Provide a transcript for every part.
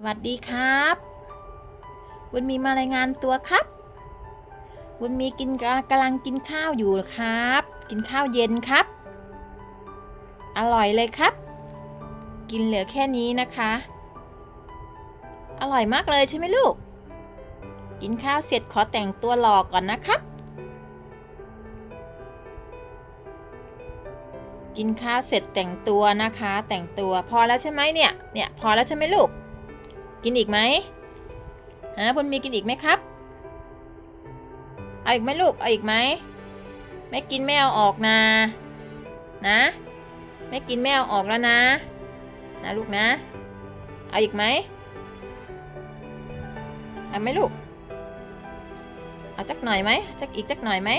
สวัสดีครับ บุญมีมารายงานตัวครับ บุญมีกินกำลังกินข้าวอยู่ครับ กินข้าวเย็นครับ อร่อยเลยครับ กินเหลือแค่นี้นะคะ อร่อยมากเลยใช่ไหมลูก กินข้าวเสร็จขอแต่งตัวหล่อก่อนนะครับ กินข้าวเสร็จแต่งตัวนะคะ แต่งตัวพอแล้วใช่ไหมเนี่ย เนี่ยพอแล้วใช่ไหมลูก กินอีกไหมฮะบุญมีกินอีกไหมครับ เอาอีกไหมลูก เอาอีกไหม ไม่กินไม่เอาออกนะ นะ ไม่กินไม่เอาออกแล้วนะ นะลูกนะ เอาอีกไหมเอาไหมลูก เอาจักหน่อยไหมจักอีกจักหน่อยไหม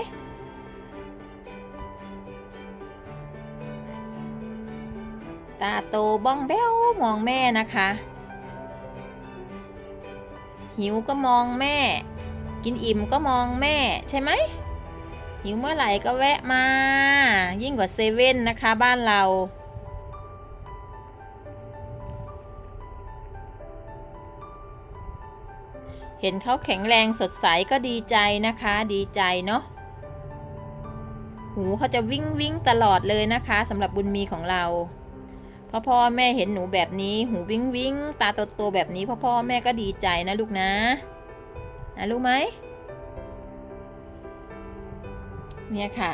ตาโตบ้องแบ้วมองแม่นะคะ หิวก็มองแม่ กินอิ่มก็มองแม่ใช่ไหมหิวเมื่อไหร่ก็แวะมา ยิ่งกว่าเซเว่นนะคะบ้านเรา เห็นเขาแข็งแรงสดใสก็ดีใจนะคะ ดีใจเนาะหูเขาจะวิ่งวิ่งตลอดเลยนะคะสำหรับบุญมีของเรา พ่อพ่อแม่เห็นหนูแบบนี้ หูวิ่งวิ่งตาโตๆแบบนี้พ่อพ่อแม่ก็ดีใจนะลูกนะนะรู้ไหมเนี่ยค่ะ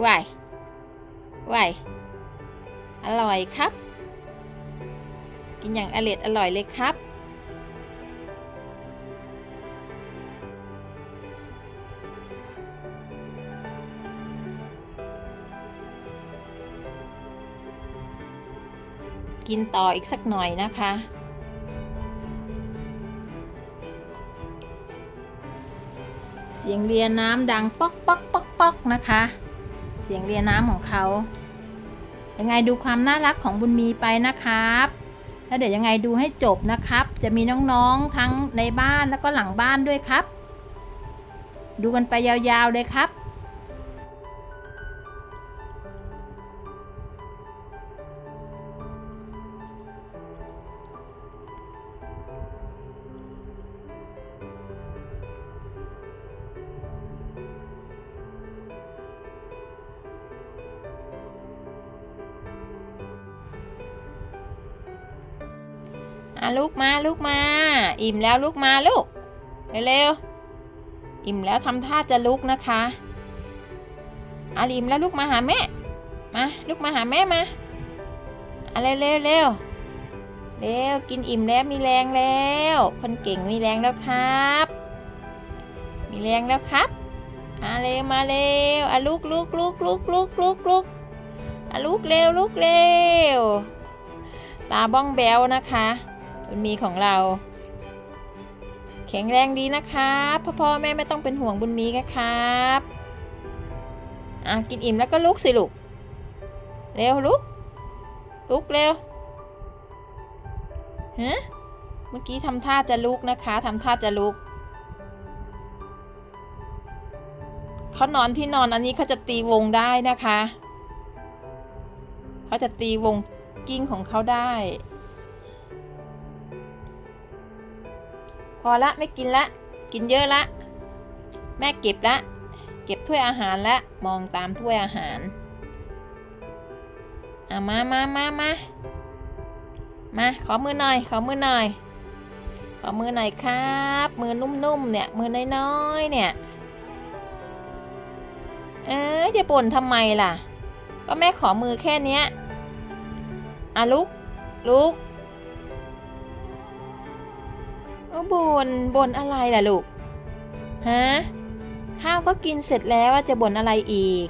ไหว ไหว อร่อยครับ กินอย่างอร่อยอร่อยเลยครับ กินต่ออีกสักหน่อยนะคะ เสียงเรียน้ำดังป๊อกป๊อกป๊อกป๊อกนะคะ เสียงเรียน้ำของเขา ยังไงดูความน่ารักของบุญมีไปนะครับแล้วเดี๋ยวยังไงดูให้จบนะครับ จะมีน้องๆทั้งในบ้านแล้วก็หลังบ้านด้วยครับ ดูกันไปยาวๆเลยครับ อะลูกมาลูกมา อิ่มแล้วลูกมาลูกเร็วๆอิ่มแล้วทำท่าจะลุกนะคะอะอิ่มแล้วลูกมาหาแม่ มาลูกมาหาแม่มาอะเร็วเร็วเร็วเร็วกินอิ่มแล้วมีแรงแล้ว คนเก่งมีแรงแล้วครับ มีแรงแล้วครับอะเร็วมาเร็วอะลูกลูกลูกลูกลูกลูกลูกอะลูกเร็วลูกเร็วตาบ้องแบวนะคะ บุญมีของเรา แข็งแรงดีนะครับพ่อพ่อแม่ไม่ต้องเป็นห่วงบุญมีนะครับอะกินอิ่มแล้วก็ลุกสิลูกเร็วลุกลุกเร็วฮะเมื่อกี้ทำท่าจะลุกนะคะทำท่าจะลุกเขานอนที่นอนอันนี้เขาจะตีวงได้นะคะ เขาจะตีวงกิ้งของเขาได้ พอละไม่กินละ กินเยอะละ แม่เก็บละ เก็บถ้วยอาหารละ มองตามถ้วยอาหารอะมามามามามา ขอมือหน่อย ขอมือหน่อย ขอมือหน่อยครับ มือนุ่มๆ เนี่ย มือน้อยๆ เนี่ย เอ๊ะจะบ่นทำไมล่ะ ก็แม่ขอมือแค่เนี้ยอะลุก ลุก ก็บนบนอะไรล่ะลูก ฮะ ข้าวก็กินเสร็จแล้วจะบ่นอะไรอีก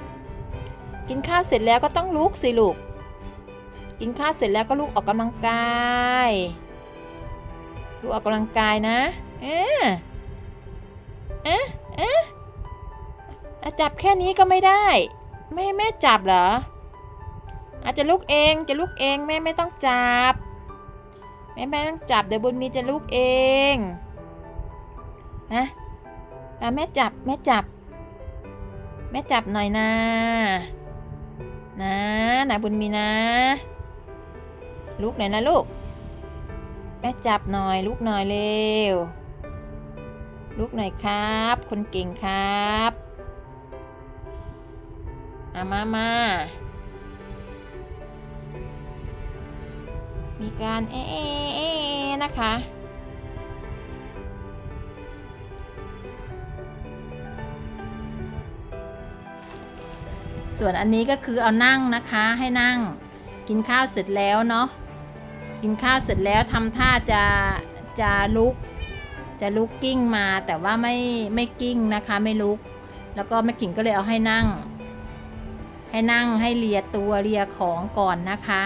กินข้าวเสร็จแล้วก็ต้องลุกสิลูก กินข้าวเสร็จแล้วก็ลุกออกกำลังกายลุกออกกำลังกายนะ เอ๊ะเอ๊ะเอ๊ะอะจับแค่นี้ก็ไม่ได้ไม่แม่จับเหรออาจจะลุกเองจะลุกเองแม่ไม่ต้องจับ แม่ไม่ต้องจับเดี๋ยวบุญมีจะลุกเองนะอะแม่จับแม่จับ แม่จับหน่อยนะ นะนะบุญมีนะลูกหน่อยนะลูก แม่จับหน่อยลูกหน่อยเร็วลูกหน่อยครับ คนเก่งครับอามามา มีการเอะเอเอนะคะ ส่วนอันนี้ก็คือเอานั่งนะคะให้นั่งกินข้าวเสร็จแล้วเนาะกินข้าวเสร็จแล้วทำท่าจะจะลุก จะลุกกิ้งมาแต่ว่าไม่ไม่กิ้งนะคะไม่ลุก แล้วก็แม่กิ่งก็เลยเอาให้นั่ง ให้นั่งให้เลียตัวเลียของก่อนนะคะ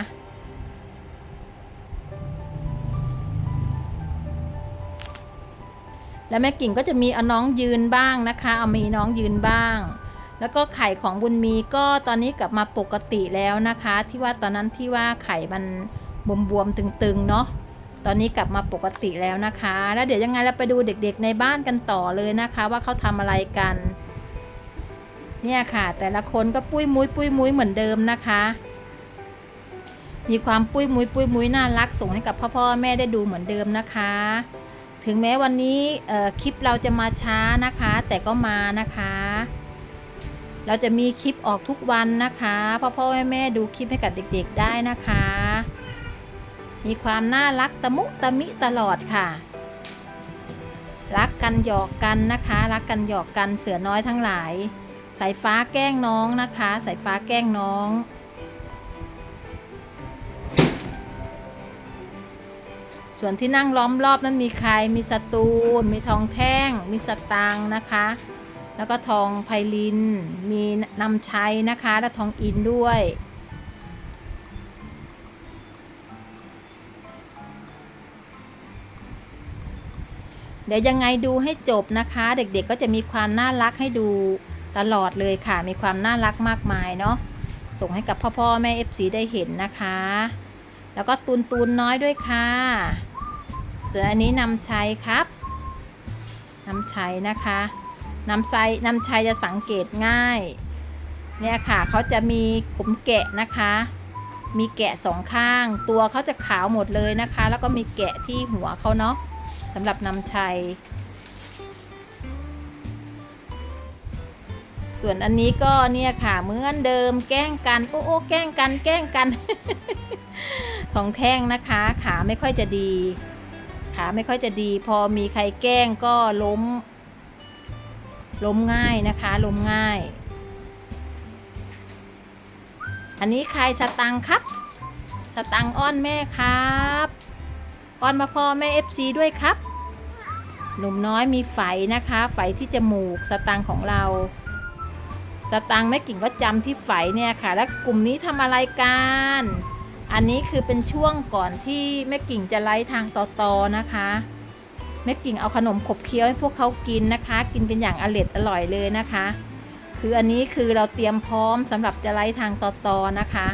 แล้วแม่กิ่งก็จะมีเอาน้องยืนบ้างนะคะ เอามีน้องยืนบ้าง แล้วก็ไข่ของบุญมีก็ตอนนี้กลับมาปกติแล้วนะคะ ที่ว่าตอนนั้นที่ว่าไข่มันบวมๆตึงๆเนาะตอนนี้กลับมาปกติแล้วนะคะ แล้วเดี๋ยวยังไงเราไปดูเด็กๆในบ้านกันต่อเลยนะคะ ว่าเขาทำอะไรกัน เนี่ยค่ะ แต่ละคนก็ปุ้ยมุ้ยปุ้ยมุ้ยเหมือนเดิมนะคะ มีความปุ้ยมุ้ยปุ้ยมุ้ยน่ารักส่งให้กับพ่อพ่อแม่ได้ดูเหมือนเดิมนะคะ ถึงแม้วันนี้คลิปเราจะมาช้านะคะ แต่ก็มานะคะ เราจะมีคลิปออกทุกวันนะคะพ่อพ่อแม่แม่ดูคลิปให้กับเด็กๆได้นะคะ มีความน่ารักตะมุตะมิตลอดค่ะ รักกันหยอกกันนะคะ รักกันหยอกกันเสือน้อยทั้งหลาย สายฟ้าแกล้งน้องนะคะ สายฟ้าแกล้งน้อง ส่วนที่นั่งล้อมรอบนั้นมีใคร มีสตูนมีทองแท่ง มีสตังค์นะคะ แล้วก็ทองไพลิน มีนำชัยนะคะ และทองอินด้วย เดี๋ยวยังไงดูให้จบนะคะ เด็กๆก็จะมีความน่ารักให้ดูตลอดเลยค่ะ มีความน่ารักมากมายเนาะ ส่งให้กับพ่อพ่อแม่ FC ได้เห็นนะคะ แล้วก็ตูนตูนน้อยด้วยค่ะ ส่วนอันนี้นำชัยครับนำชัยนะคะนำชัยนำชัยจะสังเกตง่าย เนี่ยค่ะเขาจะมีขมแกะนะคะ มีแกะสองข้าง ตัวเขาจะขาวหมดเลยนะคะ แล้วก็มีแกะที่หัวเขาเนาะสำหรับนำชัย ส่วนอันนี้ก็เนี่ยค่ะเหมือนเดิมแกล้งกันโอ้โอ้แกล้งกัน แกล้งกันทองแท่งนะคะ ขาไม่ค่อยจะดี ขาไม่ค่อยจะดี พอมีใครแกล้งก็ล้ม ล้มง่ายนะคะล้มง่าย อันนี้ใครสตังค์ครับสตังค์อ้อนแม่ครับอ้อนมาพ่อแม่เอฟซีด้วยครับ หนุ่มน้อยมีไฝนะคะ ไฝที่จมูกสตังค์ของเราสตังค์แม่กิ่งก็จำที่ไฝเนี่ยค่ะ แล้วกลุ่มนี้ทำอะไรกัน อันนี้คือเป็นช่วงก่อนที่แม่กิ่งจะไล่ทางต่อตอนะคะแม่กิ่งเอาขนมขบเคี้ยวให้พวกเขากินนะคะ กินกันอย่างอร่อยอร่อยเลยนะคะ คืออันนี้คือเราเตรียมพร้อมสำหรับจะไล่ทางต่อตอนะคะ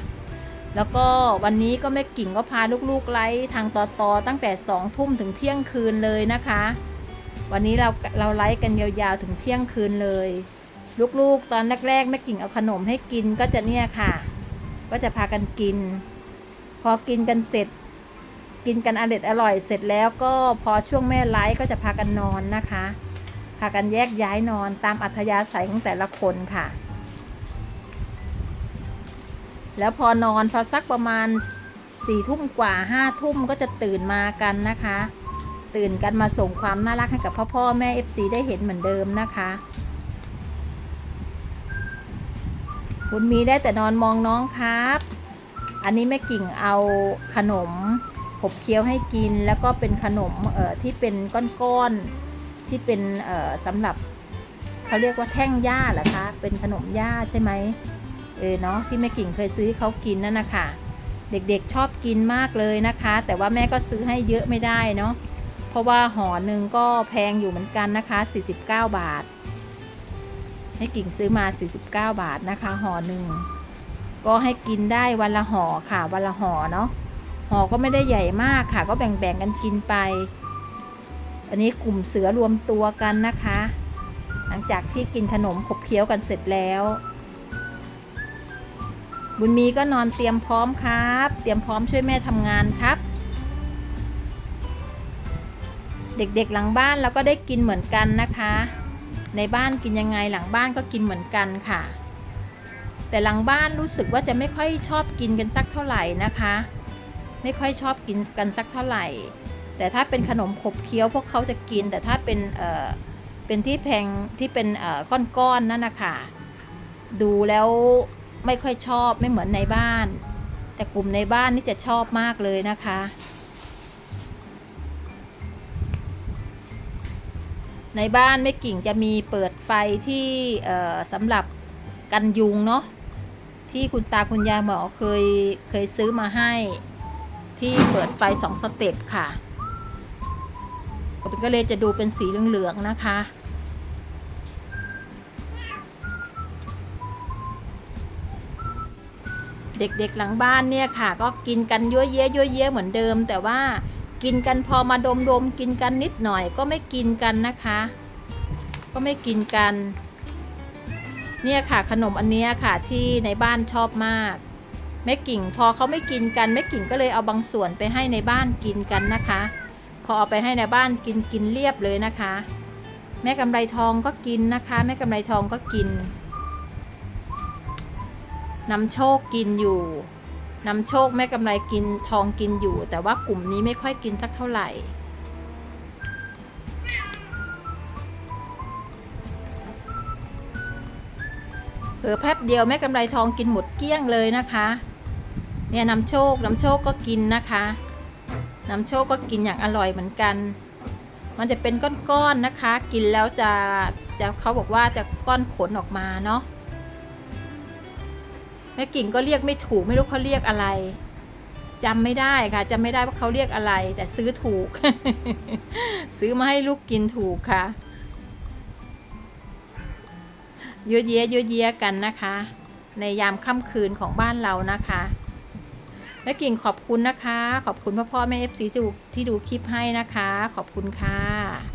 แล้วก็วันนี้ก็แม่กิ่งก็พาลูกๆไล่ทางต่อตอตั้งแต่สองทุ่มถึงเที่ยงคืนเลยนะคะ วันนี้เราเราไล่กันยาวๆถึงเที่ยงคืนเลย ลูกๆ ตอนแรกๆแม่กิ่งเอาขนมให้กินก็จะเนี่ยค่ะ ก็จะพากันกิน อกินกันเสร็จ กินกันอร่อยอร่อยเสร็จแล้วก็พอช่วงแม่ไลฟ์ก็จะพากันนอนนะคะ พากันแยกย้ายนอนตามอัธยาศัยของแต่ละคนค่ะ แล้วพอนอนพอสักประมาณสี่ทุ่มกว่าห้าทุ่มก็จะตื่นมากันนะคะ ตื่นกันมาส่งความน่ารักให้กับพ่อพ่อแม่ FC ได้เห็นเหมือนเดิมนะคะคุณมีได้แต่นอนมองน้องครับ อันนี้แม่กิ่งเอาขนมขบเคี้ยวให้กิน แล้วก็เป็นขนมเอ่อที่เป็นก้อนๆที่เป็นเอ่อสำหรับเขาเรียกว่าแท่งหญ้าเหรอคะเป็นขนมหญ้าใช่ไหมเออเนาะที่แม่กิ่งเคยซื้อเขากินนั่นนะคะเด็กๆชอบกินมากเลยนะคะ แต่ว่าแม่ก็ซื้อให้เยอะไม่ได้เนาะเพราะว่าห่อหนึ่งก็แพงอยู่เหมือนกันนะคะ 49 บาทให้กิ่งซื้อมา 49 บาทนะคะห่อหนึ่ง ก็ให้กินได้วันละห่อค่ะ วันละห่อเนาะห่อก็ไม่ได้ใหญ่มากค่ะ ก็แบ่งๆกันกินไป อันนี้กลุ่มเสือรวมตัวกันนะคะ หลังจากที่กินขนมขบเคี้ยวกันเสร็จแล้ว บุญมีก็นอนเตรียมพร้อมครับ เตรียมพร้อมช่วยแม่ทำงานครับเด็กๆหลังบ้านเราก็ได้กินเหมือนกันนะคะ ในบ้านกินยังไงหลังบ้านก็กินเหมือนกันค่ะ แต่หลังบ้านรู้สึกว่าจะไม่ค่อยชอบกินกันสักเท่าไหร่นะคะ ไม่ค่อยชอบกินกันสักเท่าไหร่ แต่ถ้าเป็นขนมขบเคี้ยวพวกเขาจะกิน แต่ถ้าเป็นเอ่อเป็นที่แพงที่เป็นเอ่อก้อนๆนั่นนะคะดูแล้วไม่ค่อยชอบไม่เหมือนในบ้าน แต่กลุ่มในบ้านนี่จะชอบมากเลยนะคะในบ้านแม่กิ่งจะมีเปิดไฟที่เอ่อสำหรับกันยุงเนาะ ที่คุณตาคุณยายหมอเคยเคยซื้อมาให้ที่เปิดไฟสองสเต็ปค่ะก็เลยจะดูเป็นสีเหลืองๆนะคะเด็กๆหลังบ้านเนี่ยค่ะ ก็กินกันยั่วเย้ยยั่วเย้ยเหมือนเดิม แต่ว่ากินกันพอมาดมๆกินกันนิดหน่อย ก็ไม่กินกันนะคะ ก็ไม่กินกัน เนี่ยค่ะขนมอันเนี้ยค่ะที่ในบ้านชอบมาก แม่กิ่งพอเขาไม่กินกันแม่กิ่งก็เลยเอาบางส่วนไปให้ในบ้านกินกันนะคะ พอเอาไปให้ในบ้านกินกินเรียบเลยนะคะ แม่กำไรทองก็กินนะคะ แม่กำไรทองก็กินนำโชคกินอยู่นำโชคแม่กำไรกินทองกินอยู่ แต่ว่ากลุ่มนี้ไม่ค่อยกินสักเท่าไหร่ ผลอแป๊บเดียวแม่กำไรทองกินหมดเกลี้ยงเลยนะคะ เนี่ยนำโชคนำโชคก็กินนะคะนำโชคก็กินอย่างอร่อยเหมือนกัน มันจะเป็นก้อนๆนะคะ กินแล้วจะจะเขาบอกว่าจะก้อนขนออกมาเนาะแม่กิ่งก็เรียกไม่ถูกไม่รู้เขาเรียกอะไรจำไม่ได้ค่ะจำไม่ได้ว่าเขาเรียกอะไร แต่ซื้อถูก ซื้อมาให้ลูกกินถูกค่ะ เยอะแยะเยอะแยะกันนะคะ ในยามค่ำคืนของบ้านเรานะคะแม่กิ่งขอบคุณนะคะ ขอบคุณพ่อพ่อแม่เอฟซีที่ดูที่ดูคลิปให้นะคะ ขอบคุณค่ะ